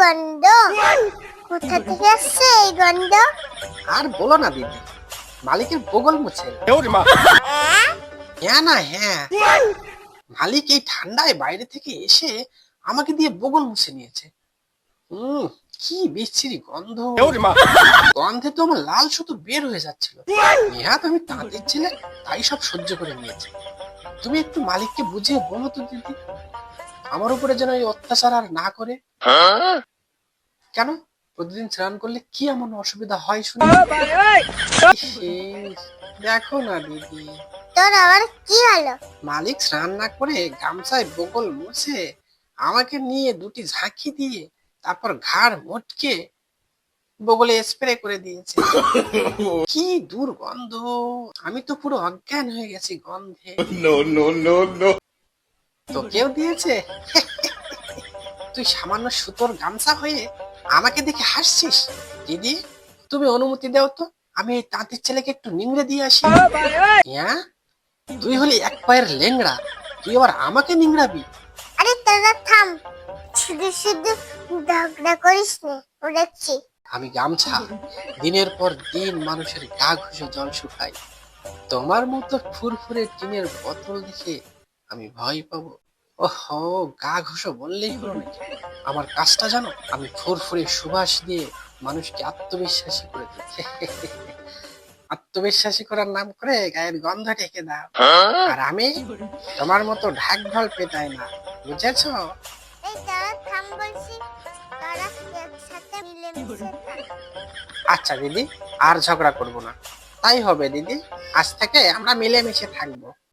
গন্ধ? কোথা থেকে আসছে এই গন্ধ? আর বলো না দিদি মালিকের বগল মুছে। হ্যাঁ? না হ্যাঁ। মালিক এই ঠান্ডায় বাইরে থেকে এসে আমাকে দিয়ে বগল মুছে নিয়েছে। হুম কি বিচ্ছিরি গন্ধ। গন্ধে তো আমার লাল শুধু বের হয়ে যাচ্ছিল। নেহাত আমি তাঁতের ছেলে তাই সব সহ্য করে নিয়েছে। তুমি একটু মালিককে বুঝিয়ে বলো তো দিদি আমার উপরে যেন এই অত্যাচার আর না করে। কেন? প্রতিদিন স্নান করলে কি এমন অসুবিধা হয় শুনে? দেখো না দিদি। তোর আবার কি হলো? মালিক স্নান না করে গামছায় বগল মুছে আমাকে নিয়ে দুটি ঝাঁকি দিয়ে তারপর ঘাড় মোটকে বগলে স্প্রে করে দিয়েছে। কি দুর্গন্ধ! আমি তো পুরো অজ্ঞান হয়ে গেছি গন্ধে. তো কেউ দিয়েছে? তুই সামান্য সুতোর গামছা হয়ে আমাকে দেখে হাসছিস? দিদি তুমি অনুমতি দাও তো। আমি এই তাঁতের ছেলেকে একটু নিংড়ে দিয়ে আসি। হ্যাঁ তুই হলি এক পায়ের লেংড়া। তুই আবার আমাকে নিংড়াবি? আরে তোরা থাম। শুধু শুধু ঝগড়া করিস নে আমি গামছা। দিনের পর দিন মানুষের গা ঘুষে জল শুকাই তোমার মতো ফুরফুরে টিনের বোতল দেখে আমি ভয় পাবো। ওহো গা ঘুষো বললেই হলো নাকি? আমার কাজটা জানো আমি ফুরফুরে সুবাস দিয়ে মানুষকে আত্মবিশ্বাসী করে দিই আত্মবিশ্বাসী করার নাম করে গায়ের গন্ধ ঢেকে দাও। আর আমি তোমার মতো ঢাক ঢোল পেতাই না বুঝেছ? আচ্ছা দিদি আর ঝগড়া করব না। তাই হবে দিদি আজ থেকে আমরা মিলেমিশে থাকব।